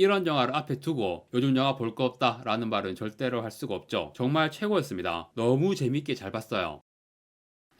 이런 영화를 앞에 두고 요즘 영화 볼 거 없다 라는 말은 절대로 할 수가 없죠. 정말 최고였습니다. 너무 재밌게 잘 봤어요.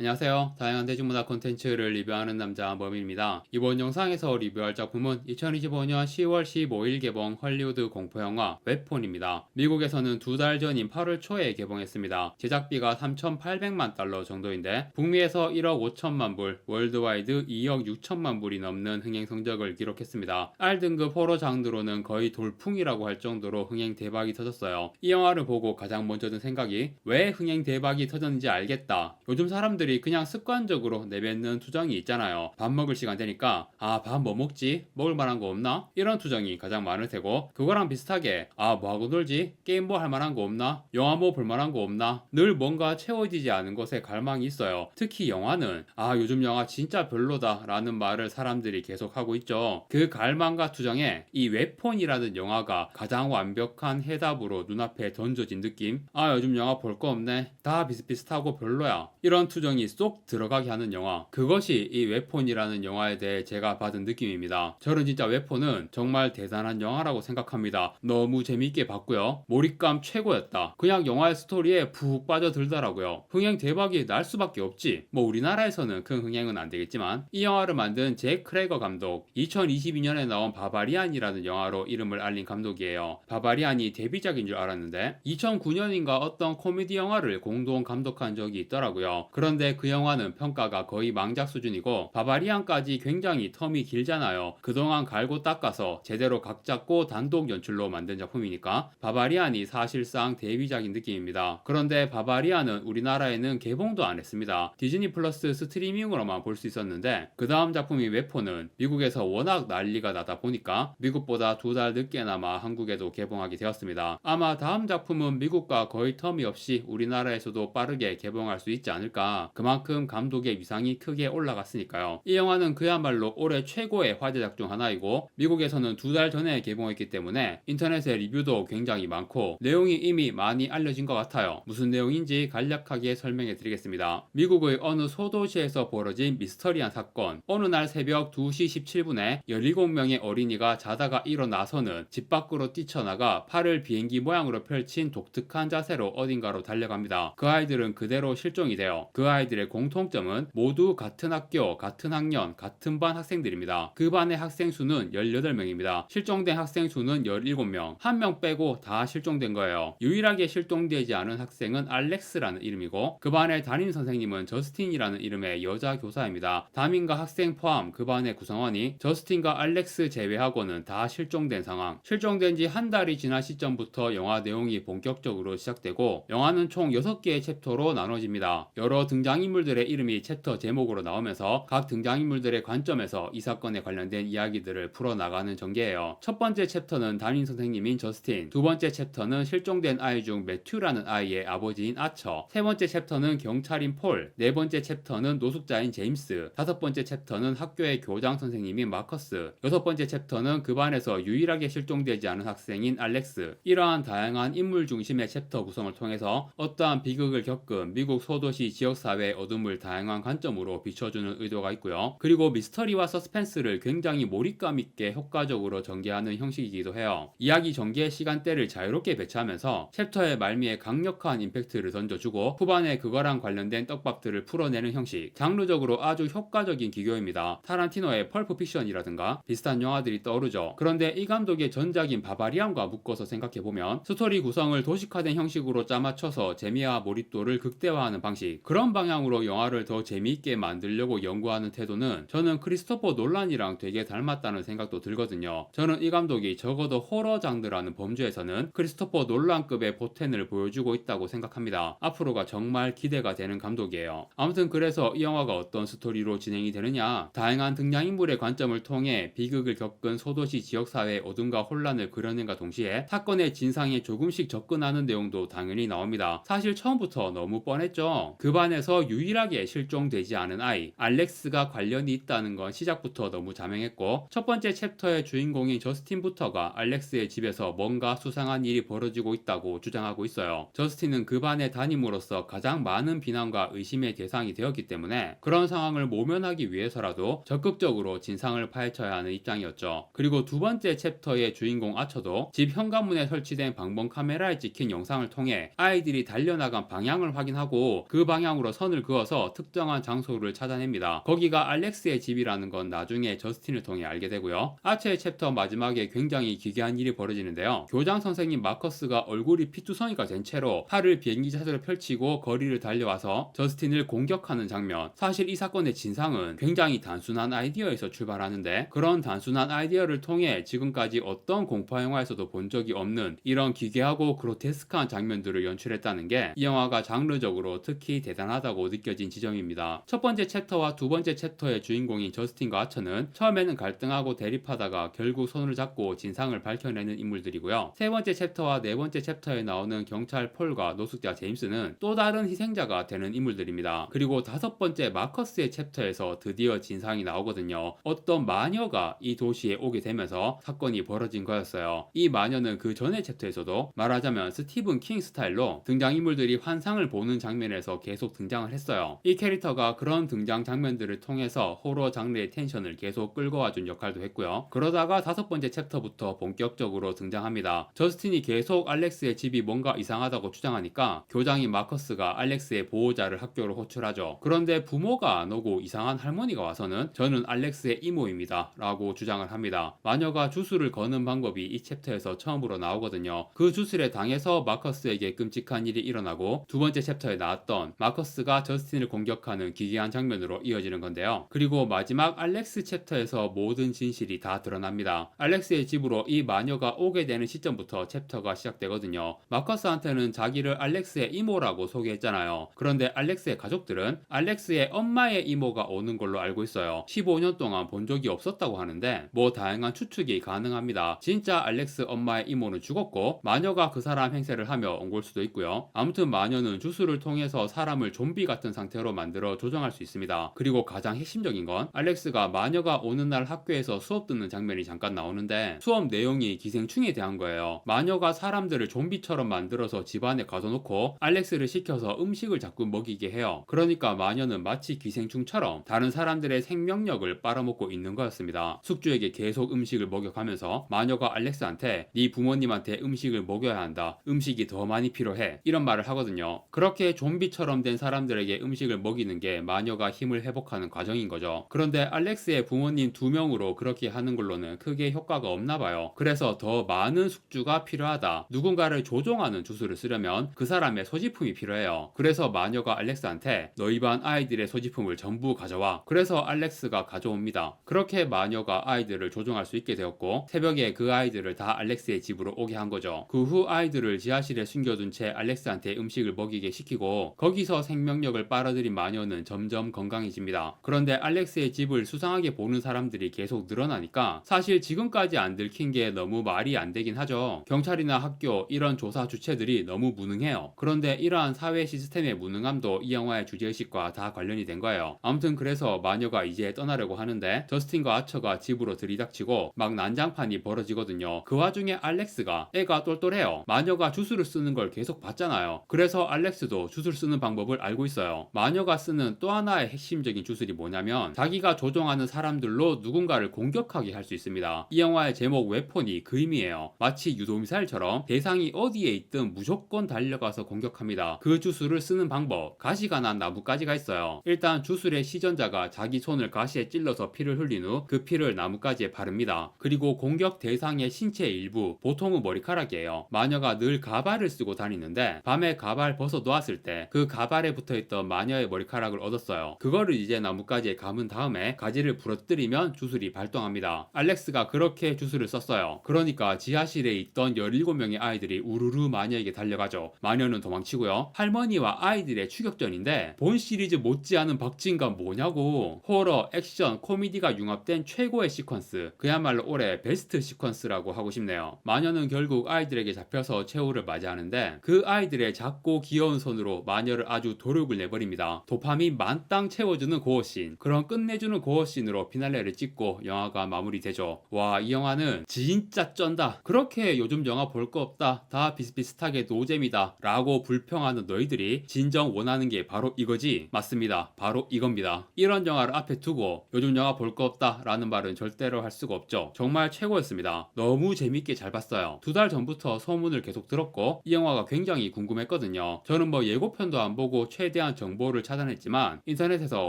안녕하세요. 다양한 대중문화 콘텐츠를 리뷰하는 남자 머민입니다. 이번 영상에서 리뷰할 작품은 2025년 10월 15일 개봉 헐리우드 공포영화 웹폰입니다. 미국에서는 두 달 전인 8월 초에 개봉했습니다. 제작비가 3,800만 달러 정도인데 북미에서 1억 5천만 불, 월드와이드 2억 6천만 불이 넘는 흥행 성적을 기록했습니다. R등급 호러 장르로는 거의 돌풍이라고 할 정도로 흥행 대박이 터졌어요. 이 영화를 보고 가장 먼저 든 생각이 왜 흥행 대박이 터졌는지 알겠다. 요즘 사람들이 그냥 습관적으로 내뱉는 투정이 있잖아요. 밥 먹을 시간 되니까 아 밥 뭐 먹지? 먹을 만한 거 없나? 이런 투정이 가장 많을 테고 그거랑 비슷하게 아 뭐하고 놀지? 게임 뭐 할 만한 거 없나? 영화 뭐 볼 만한 거 없나? 늘 뭔가 채워지지 않은 것에 갈망이 있어요. 특히 영화는 아 요즘 영화 진짜 별로다 라는 말을 사람들이 계속 하고 있죠. 그 갈망과 투정에 이 웹폰이라는 영화가 가장 완벽한 해답으로 눈앞에 던져진 느낌 아 요즘 영화 볼 거 없네 다 비슷비슷하고 별로야 이런 투정이 쏙 들어가게 하는 영화. 그것이 이 웹폰이라는 영화에 대해 제가 받은 느낌입니다. 저는 진짜 웹폰은 정말 대단한 영화라고 생각합니다. 너무 재밌게 봤고요. 몰입감 최고였다. 그냥 영화의 스토리에 푹 빠져들더라고요. 흥행 대박이 날 수밖에 없지. 뭐 우리나라에서는 큰 흥행은 안 되겠지만 이 영화를 만든 잭 크레거 감독 2022년에 나온 바바리안이라는 영화로 이름을 알린 감독이에요. 바바리안이 데뷔작인 줄 알았는데 2009년인가 어떤 코미디 영화를 공동 감독한 적이 있더라고요. 그런데 그 영화는 평가가 거의 망작 수준이고 바바리안까지 굉장히 텀이 길잖아요. 그동안 갈고 닦아서 제대로 각 잡고 단독 연출로 만든 작품이니까 바바리안이 사실상 데뷔작인 느낌입니다. 그런데 바바리안은 우리나라에는 개봉도 안 했습니다. 디즈니 플러스 스트리밍으로만 볼 수 있었는데 그 다음 작품이 웨포는 미국에서 워낙 난리가 나다 보니까 미국보다 두 달 늦게나마 한국에도 개봉하게 되었습니다. 아마 다음 작품은 미국과 거의 텀이 없이 우리나라에서도 빠르게 개봉할 수 있지 않을까 그만큼 감독의 위상이 크게 올라갔으니까요. 이 영화는 그야말로 올해 최고의 화제작 중 하나이고 미국에서는 두 달 전에 개봉했기 때문에 인터넷에 리뷰도 굉장히 많고 내용이 이미 많이 알려진 것 같아요. 무슨 내용인지 간략하게 설명해 드리겠습니다. 미국의 어느 소도시에서 벌어진 미스터리한 사건. 어느 날 새벽 2시 17분에 17명의 어린이가 자다가 일어나서는 집 밖으로 뛰쳐나가 팔을 비행기 모양으로 펼친 독특한 자세로 어딘가로 달려갑니다. 그 아이들은 그대로 실종이 돼요. 그 아이 들의 공통점은 모두 같은 학교, 같은 학년, 같은 반 학생들입니다. 그 반의 학생 수는 18명입니다. 실종된 학생 수는 17명. 한 명 빼고 다 실종된 거예요. 유일하게 실종되지 않은 학생은 알렉스라는 이름이고 그 반의 담임 선생님은 저스틴이라는 이름의 여자 교사입니다. 담임과 학생 포함 그 반의 구성원이 저스틴과 알렉스 제외하고는 다 실종된 상황. 실종된 지 한 달이 지난 시점부터 영화 내용이 본격적으로 시작되고 영화는 총 6개의 챕터로 나눠집니다. 여러 등장 인물들의 이름이 챕터 제목으로 나오면서 각 등장인물들의 관점에서 이 사건에 관련된 이야기들을 풀어나가는 전개예요. 첫 번째 챕터는 담임 선생님인 저스틴, 두 번째 챕터는 실종된 아이 중 매튜라는 아이의 아버지인 아처, 세 번째 챕터는 경찰인 폴, 네 번째 챕터는 노숙자인 제임스, 다섯 번째 챕터는 학교의 교장 선생님인 마커스, 여섯 번째 챕터는 그 반에서 유일하게 실종되지 않은 학생인 알렉스. 이러한 다양한 인물 중심의 챕터 구성을 통해서 어떠한 비극을 겪은 미국 소도시 지역사회 의 어둠을 다양한 관점으로 비춰주는 의도가 있고요. 그리고 미스터리와 서스펜스를 굉장히 몰입감 있게 효과적으로 전개하는 형식이기도 해요. 이야기 전개 시간대를 자유롭게 배치하면서 챕터의 말미에 강력한 임팩트를 던져주고 후반에 그거랑 관련된 떡밥들을 풀어내는 형식. 장르적으로 아주 효과적인 기교입니다. 타란티노의 펄프 픽션이라든가 비슷한 영화들이 떠오르죠. 그런데 이 감독의 전작인 바바리안과 묶어서 생각해보면 스토리 구성을 도식화된 형식으로 짜맞춰서 재미와 몰입도를 극대화하는 방식 그런 방향 으로 영화를 더 재미있게 만들려고 연구하는 태도는 저는 크리스토퍼 놀란이랑 되게 닮았다는 생각도 들거든요. 저는 이 감독이 적어도 호러 장르라는 범주에서는 크리스토퍼 놀란급의 보텐을 보여주고 있다고 생각합니다. 앞으로가 정말 기대가 되는 감독이에요. 아무튼 그래서 이 영화가 어떤 스토리로 진행이 되느냐 다양한 등장인물의 관점을 통해 비극을 겪은 소도시 지역사회의 어둠과 혼란을 그려낸과 동시에 사건의 진상에 조금씩 접근하는 내용도 당연히 나옵니다. 사실 처음부터 너무 뻔했죠. 그 반에서 유일하게 실종되지 않은 아이 알렉스가 관련이 있다는 건 시작부터 너무 자명했고 첫 번째 챕터의 주인공인 저스틴 부터가 알렉스의 집에서 뭔가 수상한 일이 벌어지고 있다고 주장하고 있어요. 저스틴은 그 반의 담임으로서 가장 많은 비난과 의심의 대상이 되었기 때문에 그런 상황을 모면하기 위해서라도 적극적으로 진상을 파헤쳐야 하는 입장이었죠. 그리고 두 번째 챕터의 주인공 아처도 집 현관문에 설치된 방범 카메라에 찍힌 영상을 통해 아이들이 달려나간 방향을 확인하고 그 방향으로 선을 그어서 특정한 장소를 찾아냅니다. 거기가 알렉스의 집이라는 건 나중에 저스틴을 통해 알게 되고요. 아처의 챕터 마지막에 굉장히 기괴한 일이 벌어지는데요. 교장 선생님 마커스가 얼굴이 피투성이가 된 채로 팔을 비행기 자세로 펼치고 거리를 달려와서 저스틴을 공격하는 장면. 사실 이 사건의 진상은 굉장히 단순한 아이디어에서 출발하는데 그런 단순한 아이디어를 통해 지금까지 어떤 공포 영화에서도 본 적이 없는 이런 기괴하고 그로테스크한 장면들을 연출했다는 게 이 영화가 장르적으로 특히 대단하다고 느껴진 지점입니다. 첫 번째 챕터와 두 번째 챕터의 주인공인 저스틴과 아처는 처음에는 갈등하고 대립하다가 결국 손을 잡고 진상을 밝혀내는 인물들이고요. 세 번째 챕터와 네 번째 챕터에 나오는 경찰 폴과 노숙자 제임스는 또 다른 희생자가 되는 인물들입니다. 그리고 다섯 번째 마커스의 챕터에서 드디어 진상이 나오거든요. 어떤 마녀가 이 도시에 오게 되면서 사건이 벌어진 거였어요. 이 마녀는 그 전의 챕터에서도 말하자면 스티븐 킹 스타일로 등장인물들이 환상을 보는 장면에서 계속 등장을 했어요. 이 캐릭터가 그런 등장 장면들을 통해서 호러 장르의 텐션을 계속 끌고 와준 역할도 했고요. 그러다가 다섯 번째 챕터부터 본격적으로 등장합니다. 저스틴이 계속 알렉스의 집이 뭔가 이상하다고 주장하니까 교장인 마커스가 알렉스의 보호자를 학교로 호출하죠. 그런데 부모가 안 오고 이상한 할머니가 와서는 저는 알렉스의 이모입니다. 라고 주장을 합니다. 마녀가 주술을 거는 방법이 이 챕터에서 처음으로 나오거든요. 그 주술에 당해서 마커스에게 끔찍한 일이 일어나고 두 번째 챕터에 나왔던 마커스가 저스틴을 공격하는 기괴한 장면으로 이어지는 건데요. 그리고 마지막 알렉스 챕터에서 모든 진실이 다 드러납니다. 알렉스의 집으로 이 마녀가 오게 되는 시점부터 챕터가 시작되거든요. 마커스한테는 자기를 알렉스의 이모라고 소개했잖아요. 그런데 알렉스의 가족들은 알렉스의 엄마의 이모가 오는 걸로 알고 있어요. 15년 동안 본 적이 없었다고 하는데 뭐 다양한 추측이 가능합니다. 진짜 알렉스 엄마의 이모는 죽었고 마녀가 그 사람 행세를 하며 온 걸 수도 있고요. 아무튼 마녀는 주술을 통해서 사람을 좀비 같은 상태로 만들어 조정할 수 있습니다. 그리고 가장 핵심적인 건 알렉스가 마녀가 오는 날 학교에서 수업 듣는 장면이 잠깐 나오는데 수업 내용이 기생충에 대한 거예요. 마녀가 사람들을 좀비처럼 만들어서 집안에 가둬놓고 알렉스를 시켜서 음식을 자꾸 먹이게 해요. 그러니까 마녀는 마치 기생충처럼 다른 사람들의 생명력을 빨아먹고 있는 거였습니다. 숙주에게 계속 음식을 먹여가면서 마녀가 알렉스한테 네 부모님한테 음식을 먹여야 한다. 음식이 더 많이 필요해. 이런 말을 하거든요. 그렇게 좀비처럼 된 사람들 에게 음식을 먹이는 게 마녀가 힘을 회복하는 과정인 거죠. 그런데 알렉스의 부모님 두 명으로 그렇게 하는 걸로는 크게 효과가 없나 봐요. 그래서 더 많은 숙주가 필요하다. 누군가를 조종하는 주술을 쓰려면 그 사람의 소지품이 필요해요. 그래서 마녀가 알렉스한테 너희 반 아이들의 소지품을 전부 가져와. 그래서 알렉스가 가져옵니다. 그렇게 마녀가 아이들을 조종할 수 있게 되었고 새벽에 그 아이들을 다 알렉스의 집으로 오게 한 거죠. 그 후 아이들을 지하실에 숨겨둔 채 알렉스한테 음식을 먹이게 시키고 거기서 생명 력을 빨아들인 마녀는 점점 건강해집니다. 그런데 알렉스의 집을 수상하게 보는 사람들이 계속 늘어나니까 사실 지금까지 안 들킨 게 너무 말이 안 되긴 하죠. 경찰이나 학교 이런 조사 주체들이 너무 무능해요. 그런데 이러한 사회 시스템의 무능함도 이 영화의 주제의식과 다 관련이 된 거예요. 아무튼 그래서 마녀가 이제 떠나려고 하는데 저스틴과 아처가 집으로 들이닥치고 막 난장판이 벌어지거든요. 그 와중에 알렉스가 애가 똘똘해요. 마녀가 주술을 쓰는 걸 계속 봤잖아요. 그래서 알렉스도 주술 쓰는 방법을 알고 있어요. 마녀가 쓰는 또 하나의 핵심적인 주술이 뭐냐면 자기가 조종하는 사람들로 누군가를 공격하게 할 수 있습니다. 이 영화의 제목 웨폰이 그 의미예요. 마치 유도미사일처럼 대상이 어디에 있든 무조건 달려가서 공격합니다. 그 주술을 쓰는 방법 가시가 난 나뭇가지가 있어요. 일단 주술의 시전자가 자기 손을 가시에 찔러서 피를 흘린 후 그 피를 나뭇가지에 바릅니다. 그리고 공격 대상의 신체 일부 보통은 머리카락이에요. 마녀가 늘 가발을 쓰고 다니는데 밤에 가발 벗어 놓았을 때 그 가발에 붙어 있던 마녀의 머리카락을 얻었어요. 그거를 이제 나뭇가지에 감은 다음에 가지를 부러뜨리면 주술이 발동합니다. 알렉스가 그렇게 주술을 썼어요. 그러니까 지하실에 있던 17명의 아이들이 우르르 마녀에게 달려가죠. 마녀는 도망치고요. 할머니와 아이들의 추격전인데 본 시리즈 못지않은 박진감 뭐냐고 호러, 액션, 코미디가 융합된 최고의 시퀀스 그야말로 올해 베스트 시퀀스라고 하고 싶네요. 마녀는 결국 아이들에게 잡혀서 최후를 맞이하는데 그 아이들의 작고 귀여운 손으로 마녀를 아주 도르고 룩을 내버립니다. 도파민 만땅 채워주는 고어씬 그런 끝내주는 고어씬으로 피날레를 찍고 영화가 마무리되죠. 와 이 영화는 진짜 쩐다. 그렇게 요즘 영화 볼 거 없다. 다 비슷비슷하게 노잼이다. 라고 불평하는 너희들이 진정 원하는 게 바로 이거지? 맞습니다. 바로 이겁니다. 이런 영화를 앞에 두고 요즘 영화 볼 거 없다. 라는 말은 절대로 할 수가 없죠. 정말 최고였습니다. 너무 재밌게 잘 봤어요. 두 달 전부터 소문을 계속 들었고 이 영화가 굉장히 궁금했거든요. 저는 뭐 예고편도 안 보고 최 대한 정보를 찾아냈지만 인터넷에서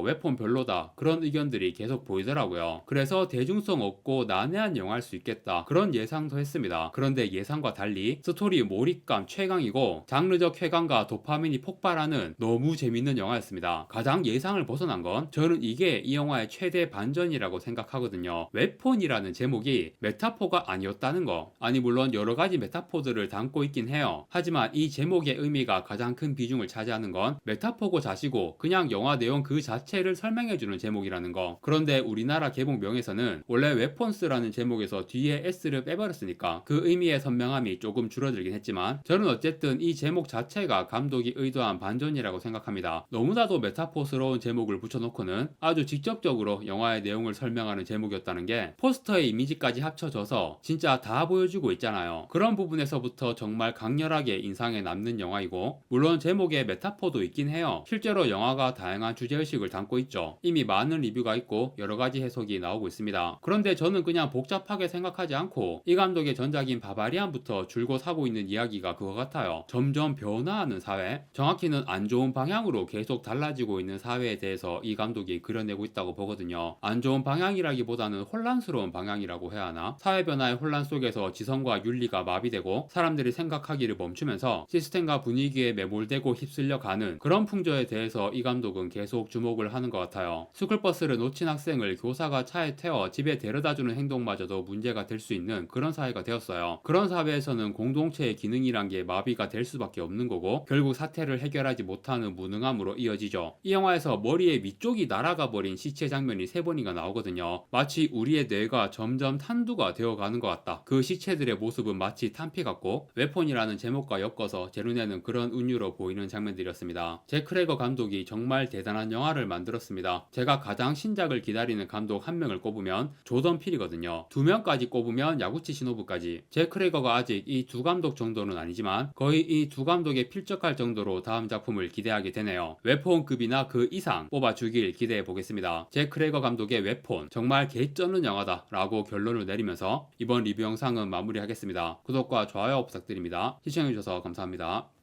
웹폰 별로다 그런 의견들이 계속 보이더라고요. 그래서 대중성 없고 난해한 영화일 수 있겠다 그런 예상도 했습니다. 그런데 예상과 달리 스토리 몰입감 최강이고 장르적 쾌감과 도파민이 폭발하는 너무 재밌는 영화였습니다. 가장 예상을 벗어난 건 저는 이게 이 영화의 최대 반전이라고 생각하거든요. 웹폰이라는 제목이 메타포가 아니었다는 거. 아니 물론 여러 가지 메타포들을 담고 있긴 해요. 하지만 이 제목의 의미가 가장 큰 비중을 차지하는 건 메타 포고 자시고 그냥 영화 내용 그 자체를 설명해주는 제목이라는 거. 그런데 우리나라 개봉명에서는 원래 웨폰스라는 제목에서 뒤에 S를 빼버렸으니까 그 의미의 선명함이 조금 줄어들긴 했지만 저는 어쨌든 이 제목 자체가 감독이 의도한 반전이라고 생각합니다. 너무나도 메타포스러운 제목을 붙여놓고는 아주 직접적으로 영화의 내용을 설명하는 제목이었다는 게 포스터의 이미지까지 합쳐져서 진짜 다 보여주고 있잖아요. 그런 부분에서부터 정말 강렬하게 인상에 남는 영화이고 물론 제목에 메타포도 있긴 해요. 실제로 영화가 다양한 주제의식을 담고 있죠. 이미 많은 리뷰가 있고 여러 가지 해석이 나오고 있습니다. 그런데 저는 그냥 복잡하게 생각하지 않고 이 감독의 전작인 바바리안부터 줄곧 하고 있는 이야기가 그거 같아요. 점점 변화하는 사회, 정확히는 안 좋은 방향으로 계속 달라지고 있는 사회에 대해서 이 감독이 그려내고 있다고 보거든요. 안 좋은 방향이라기보다는 혼란스러운 방향이라고 해야 하나? 사회 변화의 혼란 속에서 지성과 윤리가 마비되고 사람들이 생각하기를 멈추면서 시스템과 분위기에 매몰되고 휩쓸려 가는 그런 풍조에 대해서 이 감독은 계속 주목을 하는 것 같아요. 스쿨버스를 놓친 학생을 교사가 차에 태워 집에 데려다주는 행동마저도 문제가 될 수 있는 그런 사회가 되었어요. 그런 사회에서는 공동체의 기능이란 게 마비가 될 수밖에 없는 거고 결국 사태를 해결하지 못하는 무능함으로 이어지죠. 이 영화에서 머리의 위쪽이 날아가 버린 시체 장면이 세 번이가 나오거든요. 마치 우리의 뇌가 점점 탄두가 되어가는 것 같다. 그 시체들의 모습은 마치 탄피 같고 웨폰이라는 제목과 엮어서 재lun내는 그런 운유로 보이는 장면들이었습니다. 제 크레거 감독이 정말 대단한 영화를 만들었습니다. 제가 가장 신작을 기다리는 감독 한 명을 꼽으면 조던 필이거든요. 두 명까지 꼽으면 야구치 시노부까지. 제 크레거가 아직 이 두 감독 정도는 아니지만 거의 이 두 감독에 필적할 정도로 다음 작품을 기대하게 되네요. 웨폰급이나 그 이상 뽑아주길 기대해 보겠습니다. 제 크레거 감독의 웨폰 정말 개쩌는 영화다 라고 결론을 내리면서 이번 리뷰 영상은 마무리하겠습니다. 구독과 좋아요 부탁드립니다. 시청해주셔서 감사합니다.